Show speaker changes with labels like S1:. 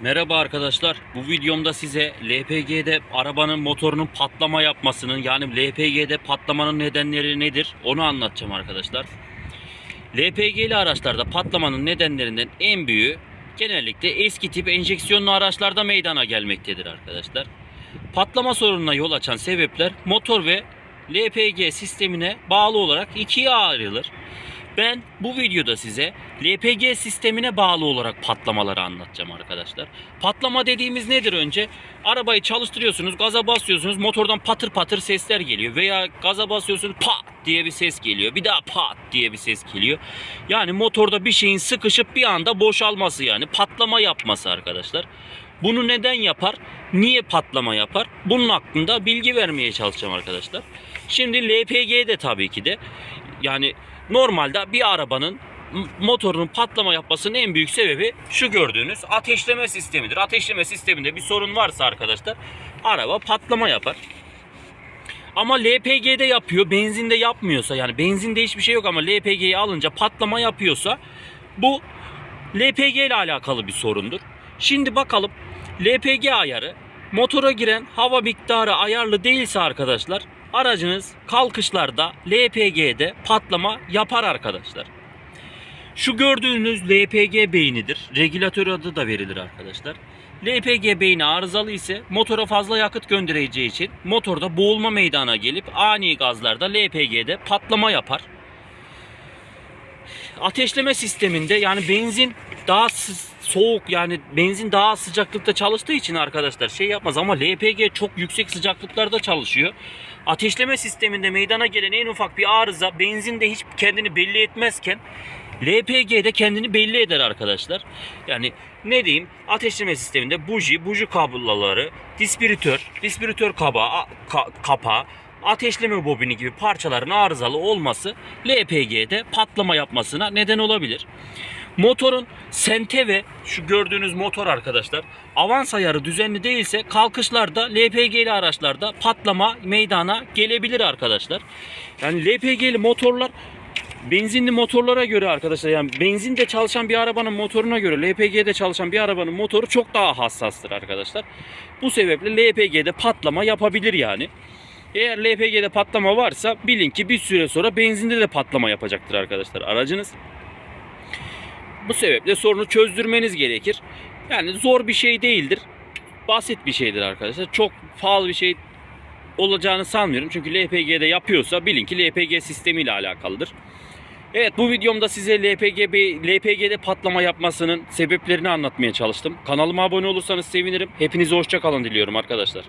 S1: Merhaba arkadaşlar. Bu videomda size LPG'de arabanın motorunun patlama yapmasının yani LPG'de patlamanın nedenleri nedir onu anlatacağım arkadaşlar. LPG'li araçlarda patlamanın nedenlerinden en büyüğü genellikle eski tip enjeksiyonlu araçlarda meydana gelmektedir arkadaşlar. Patlama sorununa yol açan sebepler motor ve LPG sistemine bağlı olarak ikiye ayrılır. Ben bu videoda size LPG sistemine bağlı olarak patlamaları anlatacağım arkadaşlar. Patlama dediğimiz nedir önce? Arabayı çalıştırıyorsunuz, gaza basıyorsunuz, motordan patır patır sesler geliyor. Veya gaza basıyorsunuz, pat diye bir ses geliyor. Bir daha pat diye bir ses geliyor. Yani motorda bir şeyin sıkışıp bir anda boşalması yani patlama yapması arkadaşlar. Bunu neden yapar? Niye patlama yapar? Bunun hakkında bilgi vermeye çalışacağım arkadaşlar. Şimdi LPG de tabii ki de yani normalde bir arabanın motorunun patlama yapmasının en büyük sebebi şu gördüğünüz ateşleme sistemidir. Ateşleme sisteminde bir sorun varsa arkadaşlar araba patlama yapar. Ama LPG'de yapıyor, benzinde yapmıyorsa yani benzinde hiçbir şey yok ama LPG'yi alınca patlama yapıyorsa bu LPG ile alakalı bir sorundur. Şimdi bakalım LPG ayarı motora giren hava miktarı ayarlı değilse arkadaşlar aracınız kalkışlarda LPG'de patlama yapar arkadaşlar. Şu gördüğünüz LPG beynidir. Regülatör adı da verilir arkadaşlar. LPG beyni arızalı ise motora fazla yakıt göndereceği için motorda boğulma meydana gelip ani gazlarda LPG'de patlama yapar. Ateşleme sisteminde yani benzin daha soğuk yani benzin daha sıcaklıkta çalıştığı için arkadaşlar şey yapmaz ama LPG çok yüksek sıcaklıklarda çalışıyor. Ateşleme sisteminde meydana gelen en ufak bir arıza benzinde hiç kendini belli etmezken LPG'de kendini belli eder arkadaşlar. Yani ne diyeyim ateşleme sisteminde buji, buji kabloları, dispiratör, dispiratör kaba, ka- kapağı, ateşleme bobini gibi parçaların arızalı olması LPG'de patlama yapmasına neden olabilir. Motorun sente ve şu gördüğünüz motor arkadaşlar avans ayarı düzenli değilse kalkışlarda LPG'li araçlarda patlama meydana gelebilir arkadaşlar. Yani LPG'li motorlar benzinli motorlara göre arkadaşlar yani benzinde çalışan bir arabanın motoruna göre LPG'de çalışan bir arabanın motoru çok daha hassastır arkadaşlar. Bu sebeple LPG'de patlama yapabilir yani. Eğer LPG'de patlama varsa bilin ki bir süre sonra benzinde de patlama yapacaktır arkadaşlar aracınız. Bu sebeple sorunu çözdürmeniz gerekir. Yani zor bir şey değildir. Basit bir şeydir arkadaşlar. Çok pahalı bir şey olacağını sanmıyorum. Çünkü LPG'de yapıyorsa bilin ki LPG sistemiyle alakalıdır. Evet bu videomda size LPG, LPG'de patlama yapmasının sebeplerini anlatmaya çalıştım. Kanalıma abone olursanız sevinirim. Hepinize hoşça kalın diliyorum arkadaşlar.